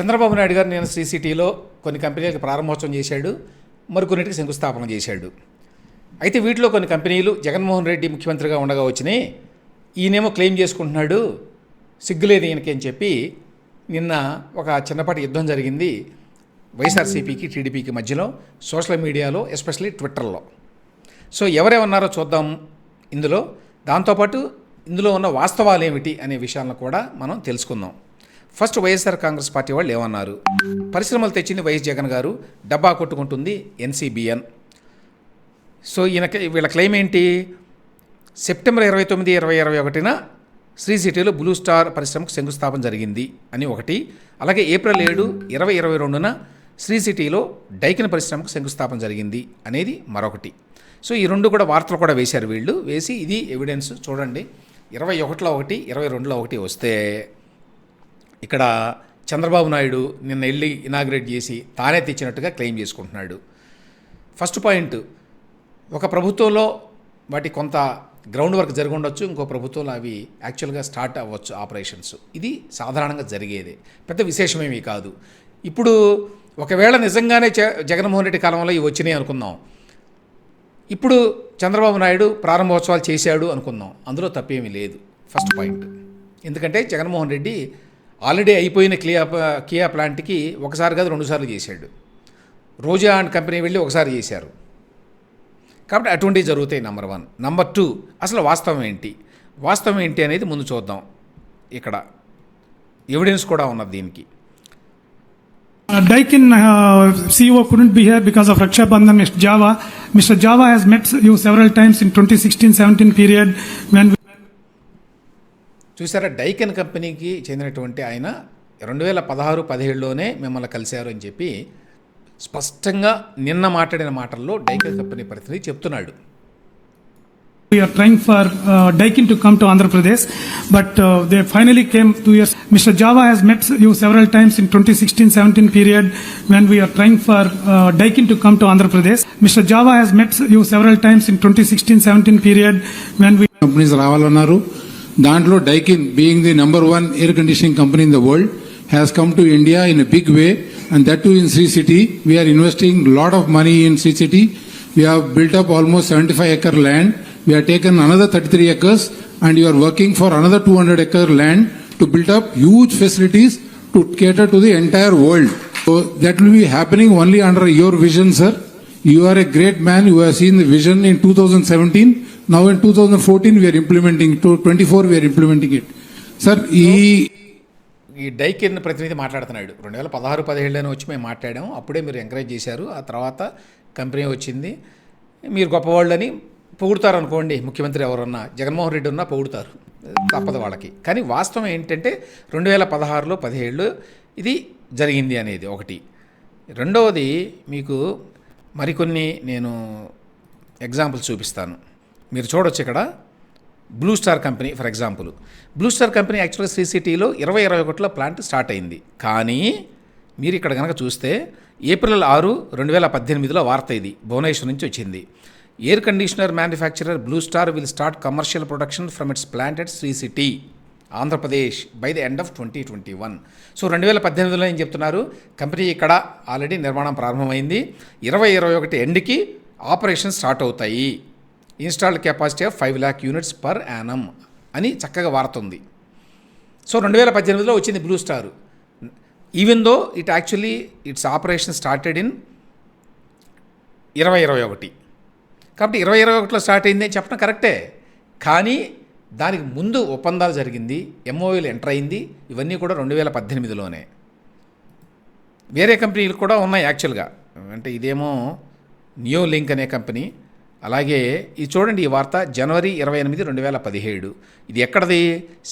చంద్రబాబు నాయుడు గారు నేను సీసీటీలో కొన్ని కంపెనీలకు ప్రారంభోత్సవం చేశాడు మరికొన్నిటికి శంకుస్థాపన చేశాడు. అయితే వీటిలో కొన్ని కంపెనీలు జగన్మోహన్ రెడ్డి ముఖ్యమంత్రిగా ఉండగా వచ్చినాయి. ఈయనేమో క్లెయిమ్ చేసుకుంటున్నాడు సిగ్గులేదు ఈయనకి అని చెప్పి నిన్న ఒక చిన్నపాటి యుద్ధం జరిగింది వైఎస్ఆర్సీపీకి టీడీపీకి మధ్యలో సోషల్ మీడియాలో ఎస్పెషల్లీ ట్విట్టర్లో. సో ఎవరేమన్నారో చూద్దాం ఇందులో. దాంతోపాటు ఇందులో ఉన్న వాస్తవాలు ఏమిటి అనే విషయాలను కూడా మనం తెలుసుకుందాం. ఫస్ట్ వైఎస్ఆర్ కాంగ్రెస్ పార్టీ వాళ్ళు ఏమన్నారు? పరిశ్రమలు తెచ్చింది వైఎస్ జగన్ గారు డబ్బా కొట్టుకుంటుంది ఎన్సీబీఎన్. సో ఈయన వీళ్ళ క్లెయిమ్ ఏంటి? సెప్టెంబర్ ఇరవై తొమ్మిది ఇరవై ఇరవై ఒకటిన శ్రీ సిటీలో బ్లూ స్టార్ పరిశ్రమకు శంకుస్థాపన జరిగింది అని ఒకటి. అలాగే ఏప్రిల్ ఏడు ఇరవై ఇరవై రెండున శ్రీ సిటీలో డైకిన్ పరిశ్రమకు శంకుస్థాపన జరిగింది అనేది మరొకటి. సో ఈ రెండు కూడా వార్తలు కూడా వేశారు వీళ్ళు. వేసి ఇది ఎవిడెన్స్ చూడండి. ఇరవై ఒకటిలో ఒకటి ఇరవై రెండులో ఒకటి వస్తే ఇక్కడ చంద్రబాబు నాయుడు నిన్న వెళ్ళి ఇనాగ్రేట్ చేసి తానే తెచ్చినట్టుగా క్లెయిమ్ చేసుకుంటున్నాడు. ఫస్ట్ పాయింట్ ఒక ప్రభుత్వంలో వాటి కొంత గ్రౌండ్ వర్క్ జరిగి ఉండొచ్చు ఇంకో ప్రభుత్వంలో అవి యాక్చువల్గా స్టార్ట్ అవ్వచ్చు ఆపరేషన్స్ ఇది సాధారణంగా జరిగేదే. పెద్ద విశేషమేమీ కాదు. ఇప్పుడు ఒకవేళ నిజంగానే జ- జగన్మోహన్ రెడ్డి కాలంలో ఇవి వచ్చినాయి అనుకుందాం. ఇప్పుడు చంద్రబాబు నాయుడు ప్రారంభోత్సవాలు చేశాడు అనుకుందాం. అందులో తప్పేమీ లేదు. ఫస్ట్ పాయింట్ ఎందుకంటే జగన్మోహన్ రెడ్డి ఆల్రెడీ అయిపోయిన కియా కియా ప్లాంట్కి ఒకసారి కాదు రెండుసార్లు చేశాడు రోజా అండ్ కంపెనీ వెళ్ళి ఒకసారి చేశారు కాబట్టి అటువంటివి జరుగుతాయి నెంబర్ వన్ నెంబర్ టూ అసలు వాస్తవం ఏంటి వాస్తవం ఏంటి అనేది ముందు చూద్దాం ఇక్కడ ఎవిడెన్స్ కూడా ఉన్నది దీనికి Uh, Daikin uh, CEO couldn't be here because of Raksha Bandhan, Mr. Java. Mr. Java has met you several times in 2016-17 period when we చూసారా డైకెన్ కంపెనీకి చెందినటువంటి ఆయన రెండు వేల పదహారు పదిహేడులోనే మిమ్మల్ని కలిశారు అని చెప్పి స్పష్టంగా నిన్న మాట్లాడిన మాటల్లో డైకెన్ కంపెనీ ప్రతినిధి చెప్తున్నాడు we are trying for uh, Daikin to come to Andhra Pradesh, but uh, they finally came two years. Mr. Java has met you several times in 2016-17 period when we are trying for uh, Daikin to come to Andhra Pradesh. Mr. Java has met you several times in 2016-17 period when we companies రావాలన్నారు దాంట్లో Daikin being the number one air conditioning company in the world has come to India in a big way and that too in Sri city we are investing lot of money in Sri city we have built up almost seventy five acre land we have taken another thirty three acres and you are working for another two hundred acre land to built up huge facilities to cater to the entire world. So that will be happening only under your vision, sir. You are a great man. You have seen the vision in 2017. Now in 2014 we are implementing. To 24 we are implementing it. Sir ఈ ఈ Daikin ప్రతినిధి మాట్లాడుతున్నాడు రెండు వేల పదహారు పదిహేడులోనే వచ్చి మేము మాట్లాడాము అప్పుడే మీరు ఎంకరేజ్ చేశారు ఆ తర్వాత కంపెనీ వచ్చింది మీరు గొప్పవాళ్ళని పొగుడుతారు అనుకోండి ముఖ్యమంత్రి ఎవరన్నా జగన్మోహన్ రెడ్డి ఉన్నా పొగుడుతారు తప్పదు వాళ్ళకి కానీ వాస్తవం ఏంటంటే రెండు వేల పదహారులో పదిహేడులో ఇది జరిగింది అనేది ఒకటి రెండవది మీకు మరికొన్ని నేను ఎగ్జాంపుల్స్ చూపిస్తాను. మీరు చూడొచ్చు ఇక్కడ. Blue Star company for example Blue Star company యాక్చువల్గా సీసీటీలో ఇరవై ఇరవై ఒకటిలో ప్లాంట్ స్టార్ట్ అయింది. కానీ మీరు ఇక్కడ కనుక చూస్తే ఏప్రిల్ ఆరు రెండు వేల పద్దెనిమిదిలో వార్త ఇది. భువనేశ్వర్ నుంచి వచ్చింది. Air conditioner manufacturer Blue Star will start commercial production from its plant at Sri City Andhra Pradesh by the end of twenty twenty one so రెండు వేల పద్దెనిమిదిలో ఏం చెప్తున్నారు? కంపెనీ ఇక్కడ ఆల్రెడీ నిర్మాణం ప్రారంభమైంది. ఇరవై ఇరవై ఒకటి ఎండ్కి ఆపరేషన్ స్టార్ట్ అవుతాయి. Installed capacity of five lakh units per annum అని చక్కగా వారుతుంది. సో రెండు వేల పద్దెనిమిదిలో వచ్చింది Blue Star even though it actually it's operation started in ఇరవై ఇరవై ఒకటి. కాబట్టి ఇరవై ఇరవై ఒకటిలో స్టార్ట్ అయింది అని చెప్పడం కరెక్టే కానీ దానికి ముందు ఒప్పందాలు జరిగింది ఎంఓయూలు ఎంటర్ అయింది ఇవన్నీ కూడా రెండు వేల పద్దెనిమిదిలోనే. వేరే కంపెనీలు కూడా ఉన్నాయి యాక్చువల్గా అంటే ఇదేమో న్యూ లింక్ అనే కంపెనీ. అలాగే ఇది చూడండి ఈ వార్త జనవరి ఇరవై ఎనిమిది రెండు వేల పదిహేడు. ఇది ఎక్కడది?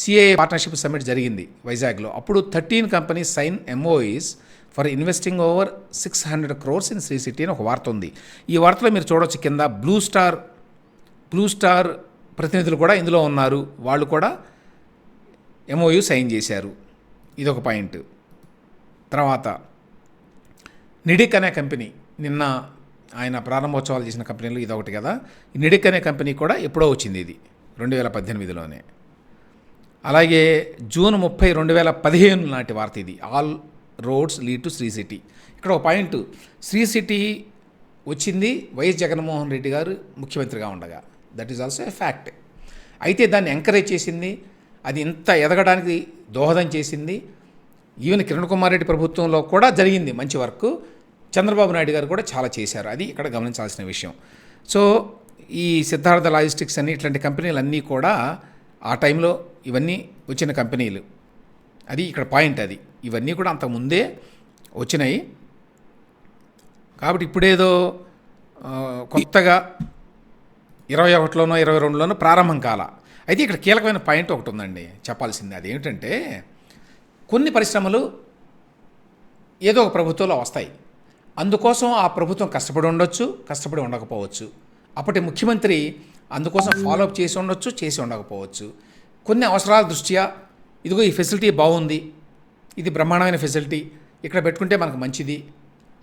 సిఏఏ పార్ట్నర్షిప్ సమ్మిట్ జరిగింది వైజాగ్లో. అప్పుడు thirteen company sign MOUs for investing over six hundred crores in Sri City అని ఒక వార్త ఉంది. ఈ వార్తలో మీరు చూడవచ్చు కింద బ్లూ స్టార్ బ్లూ స్టార్ ప్రతినిధులు కూడా ఇందులో ఉన్నారు. వాళ్ళు కూడా ఎంఓయు సైన్ చేశారు. ఇది ఒక పాయింట్. తర్వాత నిడిక్ అనే కంపెనీ నిన్న ఆయన ప్రారంభోత్సవాలు చేసిన కంపెనీలు ఇది ఒకటి కదా. ఈ నిడిక్ అనే కంపెనీ కూడా ఎప్పుడో వచ్చింది ఇది రెండు వేల పద్దెనిమిదిలోనే. అలాగే జూన్ ముప్పై రెండు వేల పదిహేను నాటి వార్త ఇది all roads lead to Sri City. ఇక్కడ ఒక పాయింట్ శ్రీ సిటీ వచ్చింది వైఎస్ జగన్మోహన్ రెడ్డి గారు ముఖ్యమంత్రిగా ఉండగా. That is also a fact అయితే దాన్ని ఎంకరేజ్ చేసింది అది ఇంత ఎదగడానికి దోహదం చేసింది. ఈవెన్ కిరణ్ కుమార్ రెడ్డి ప్రభుత్వంలో కూడా జరిగింది మంచి వర్క్. చంద్రబాబు నాయుడు గారు కూడా చాలా చేశారు. అది ఇక్కడ గమనించాల్సిన విషయం. సో ఈ సిద్ధార్థ లాజిస్టిక్స్ అని ఇట్లాంటి కంపెనీలు అన్నీ కూడా ఆ టైంలో ఇవన్నీ వచ్చిన కంపెనీలు. అది ఇక్కడ పాయింట్ అది. ఇవన్నీ కూడా అంతకుముందే వచ్చినాయి. కాబట్టి ఇప్పుడేదో కొత్తగా ఇరవై ఒకటిలోనో ఇరవై రెండులోనో ప్రారంభం కాల. అయితే ఇక్కడ కీలకమైన పాయింట్ ఒకటి ఉందండి. చెప్పాల్సింది అదేమిటంటే కొన్ని పరిశ్రమలు ఏదో ఒక ప్రభుత్వంలో వస్తాయి. అందుకోసం ఆ ప్రభుత్వం కష్టపడి ఉండొచ్చు కష్టపడి ఉండకపోవచ్చు. అప్పటి ముఖ్యమంత్రి అందుకోసం ఫాలోఅప్ చేసి ఉండొచ్చు చేసి ఉండకపోవచ్చు. కొన్ని అవసరాల దృష్ట్యా ఇదిగో ఈ ఫెసిలిటీ బాగుంది ఇది బ్రహ్మాండమైన ఫెసిలిటీ ఇక్కడ పెట్టుకుంటే మనకు మంచిది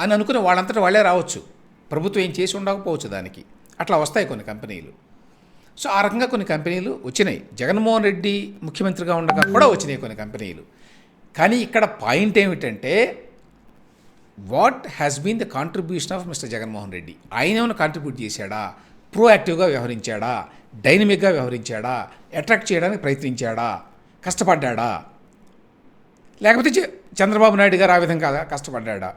అని అనుకుని వాళ్ళంతటా వాళ్ళే రావచ్చు. ప్రభుత్వం ఏం చేసి ఉండకపోవచ్చు దానికి. అట్లా వస్తాయి కొన్ని కంపెనీలు. సో ఆ రకంగా కొన్ని కంపెనీలు వచ్చినాయి. జగన్మోహన్ రెడ్డి ముఖ్యమంత్రిగా ఉండగా కూడా వచ్చినాయి కొన్ని కంపెనీలు. కానీ ఇక్కడ పాయింట్ ఏమిటంటే what has been the contribution of Mr Jaganmohan Reddy? ఆయన ఏమైనా కాంట్రిబ్యూట్ చేశాడా? ప్రోయాక్టివ్గా వ్యవహరించాడా? డైనమిక్గా వ్యవహరించాడా? అట్రాక్ట్ చేయడానికి ప్రయత్నించాడా? కష్టపడ్డాడా? లేకపోతే చంద్రబాబు నాయుడు గారు ఆ విధంగా కష్టపడ్డా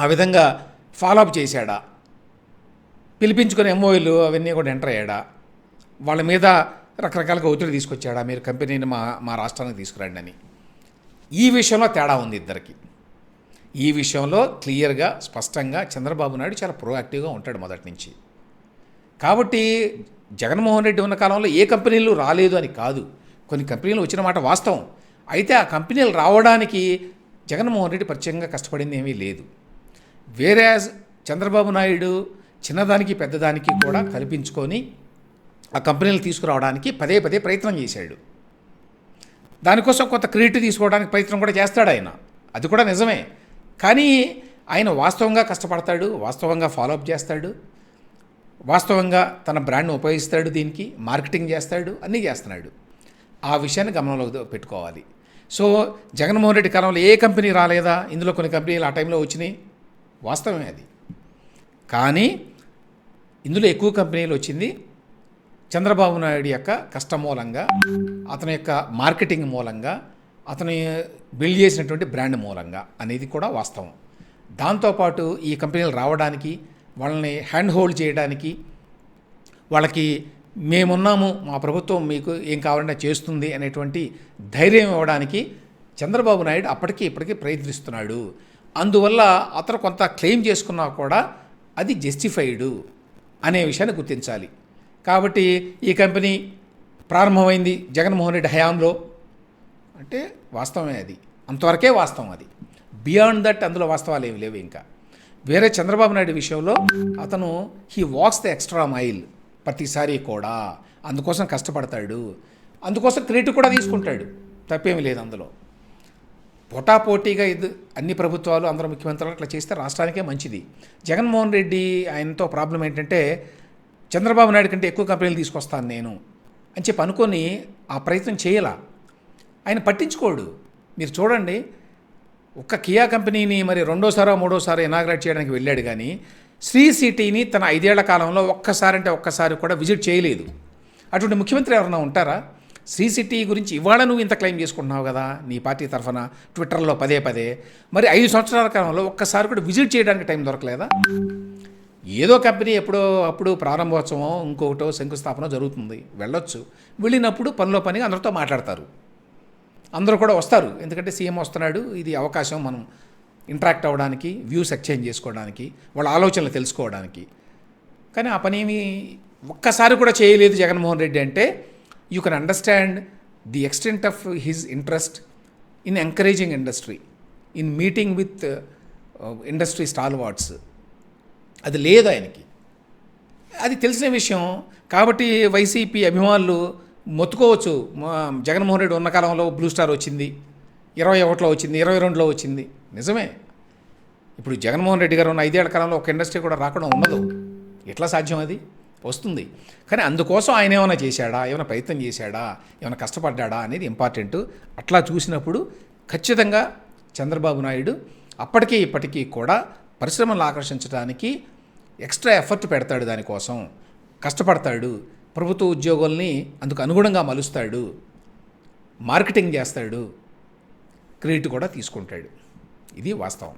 ఆ విధంగా ఫాలోఅప్ చేశాడా? పిలిపించుకుని ఎంఓఏలు అవన్నీ కూడా ఎంటర్ అయ్యాడా? వాళ్ళ మీద రకరకాలుగా ఒత్తిడి తీసుకొచ్చాడా? మీరు కంపెనీని మా మా రాష్ట్రానికి తీసుకురండి అని. ఈ విషయంలో తేడా ఉంది ఇద్దరికి. ఈ విషయంలో క్లియర్గా స్పష్టంగా చంద్రబాబు నాయుడు చాలా ప్రోయాక్టివ్గా ఉంటాడు మొదటి నుంచి. కాబట్టి జగన్మోహన్ రెడ్డి ఉన్న కాలంలో ఏ కంపెనీలు రాలేదు అని కాదు. కొన్ని కంపెనీలు వచ్చిన మాట వాస్తవం. అయితే ఆ కంపెనీలు రావడానికి జగన్మోహన్ రెడ్డి ప్రత్యేకంగా కష్టపడింది ఏమీ లేదు. వేరే చంద్రబాబు నాయుడు చిన్నదానికి పెద్దదానికి కూడా కల్పించుకొని ఆ కంపెనీలు తీసుకురావడానికి పదే పదే ప్రయత్నం చేశాడు. దానికోసం కొంత క్రెడిట్ తీసుకోవడానికి ప్రయత్నం కూడా చేస్తాడు ఆయన. అది కూడా నిజమే. కానీ ఆయన వాస్తవంగా కష్టపడతాడు వాస్తవంగా ఫాలోఅప్ చేస్తాడు వాస్తవంగా తన బ్రాండ్ను ఉపయోగిస్తాడు దీనికి మార్కెటింగ్ చేస్తాడు అన్నీ చేస్తున్నాడు. ఆ విషయాన్ని గమనంలో పెట్టుకోవాలి. సో జగన్మోహన్ రెడ్డి కాలంలో ఏ కంపెనీ రాలేదా? ఇందులో కొన్ని కంపెనీలు ఆ టైంలో వచ్చినాయి. వాస్తవమే అది. కానీ ఇందులో ఎక్కువ కంపెనీలు వచ్చింది చంద్రబాబు నాయుడు యొక్క కష్టం మూలంగా అతని యొక్క మార్కెటింగ్ మూలంగా అతను బిల్డ్ చేసినటువంటి బ్రాండ్ మూలంగా అనేది కూడా వాస్తవం. దాంతోపాటు ఈ కంపెనీలు రావడానికి వాళ్ళని హ్యాండ్ హోల్డ్ చేయడానికి వాళ్ళకి మేమున్నాము మా ప్రభుత్వం మీకు ఏం కావాలంటే చేస్తుంది అనేటువంటి ధైర్యం ఇవ్వడానికి చంద్రబాబు నాయుడు అప్పటికి ఇప్పటికీ ప్రయత్నిస్తున్నాడు. అందువల్ల అతను కొంత క్లెయిమ్ చేసుకున్నా కూడా అది జస్టిఫైడ్. అనే విషయాన్ని గుర్తించాలి. కాబట్టి ఈ కంపెనీ ప్రారంభమైంది జగన్మోహన్ రెడ్డి హయాంలో. అంటే వాస్తవమే అది. అంతవరకే వాస్తవం అది. బియాండ్ దట్ అందులో వాస్తవాలు ఏమి లేవు ఇంకా. వేరే చంద్రబాబు నాయుడు విషయంలో అతను he walks the extra mile ప్రతిసారి కూడా. అందుకోసం కష్టపడతాడు. అందుకోసం క్రెడిట్ కూడా తీసుకుంటాడు. తప్పేమీ లేదు అందులో. పోటాపోటీగా ఇది అన్ని ప్రభుత్వాలు అందరూ ముఖ్యమంత్రులు అట్లా చేస్తే రాష్ట్రానికే మంచిది. జగన్మోహన్ రెడ్డి ఆయనతో ప్రాబ్లం ఏంటంటే చంద్రబాబు నాయుడు కంటే ఎక్కువ కంపెనీలు తీసుకొస్తాను నేను అని చెప్పి అనుకొని ఆ ప్రయత్నం చేయలా. ఆయన పట్టించుకోడు. మీరు చూడండి ఒక్క కియా కంపెనీని మరి రెండోసారో మూడోసారో ఇనాగ్రేట్ చేయడానికి వెళ్ళాడు కానీ శ్రీ సిటీని తన ఐదేళ్ళ కాలంలో ఒక్కసారి అంటే ఒక్కసారి కూడా విజిట్ చేయలేదు. అటువంటి ముఖ్యమంత్రి ఎవరైనా ఉంటారా? శ్రీ సిటీ గురించి ఇవాళ నువ్వు ఇంత క్లెయిమ్ చేసుకుంటున్నావు కదా నీ పార్టీ తరఫున ట్విట్టర్లో పదే పదే. మరి ఐదు సంవత్సరాల కాలంలో ఒక్కసారి కూడా విజిట్ చేయడానికి టైం దొరకలేదా? ఏదో కంపెనీ ఎప్పుడో అప్పుడు ప్రారంభోత్సవం ఇంకొకటో శంకుస్థాపన జరుగుతుంది. వెళ్ళొచ్చు. వెళ్ళినప్పుడు పనిలో పనిగా అందరితో మాట్లాడతారు. అందరూ కూడా వస్తారు. ఎందుకంటే సీఎం వస్తున్నాడు. ఇది అవకాశం మనం ఇంటరాక్ట్ అవ్వడానికి వ్యూస్ ఎక్స్చేంజ్ చేసుకోవడానికి వాళ్ళ ఆలోచనలు తెలుసుకోవడానికి. కానీ ఆ పని ఏమి ఒక్కసారి కూడా చేయలేదు జగన్మోహన్ రెడ్డి అంటే you can understand the extent of his interest in encouraging industry in meeting with industry stalwarts అది లేదు ఆయనకి. అది తెలిసిన విషయం. కాబట్టి వైసీపీ అభిమానులు మొత్తుకోవచ్చు. జగన్మోహన్ రెడ్డి ఉన్న కాలంలో బ్లూ స్టార్ వచ్చింది. ఇరవై ఒకటిలో వచ్చింది ఇరవై రెండులో వచ్చింది. నిజమే. ఇప్పుడు జగన్మోహన్ రెడ్డి గారు ఉన్న ఐదేళ్ళ కాలంలో ఒక ఇండస్ట్రీ కూడా రాకుండా ఉండదు. ఎట్లా సాధ్యం అది? వస్తుంది. కానీ అందుకోసం ఆయన ఏమైనా చేశాడా? ఏమైనా ప్రయత్నం చేశాడా? ఏమైనా కష్టపడ్డాడా అనేది ఇంపార్టెంట్ అట్లా చూసినప్పుడు ఖచ్చితంగా చంద్రబాబు నాయుడు అప్పటికీ ఇప్పటికీ కూడా పరిశ్రమలు ఆకర్షించడానికి ఎక్స్ట్రా ఎఫర్ట్ పెడతాడు దానికోసం. కష్టపడతాడు. ప్రభుత్వ ఉద్యోగుల్ని అందుకు అనుగుణంగా మలుస్తాడు. మార్కెటింగ్ చేస్తాడు. క్రెడిట్ కూడా తీసుకుంటాడు. ఇది వాస్తవం.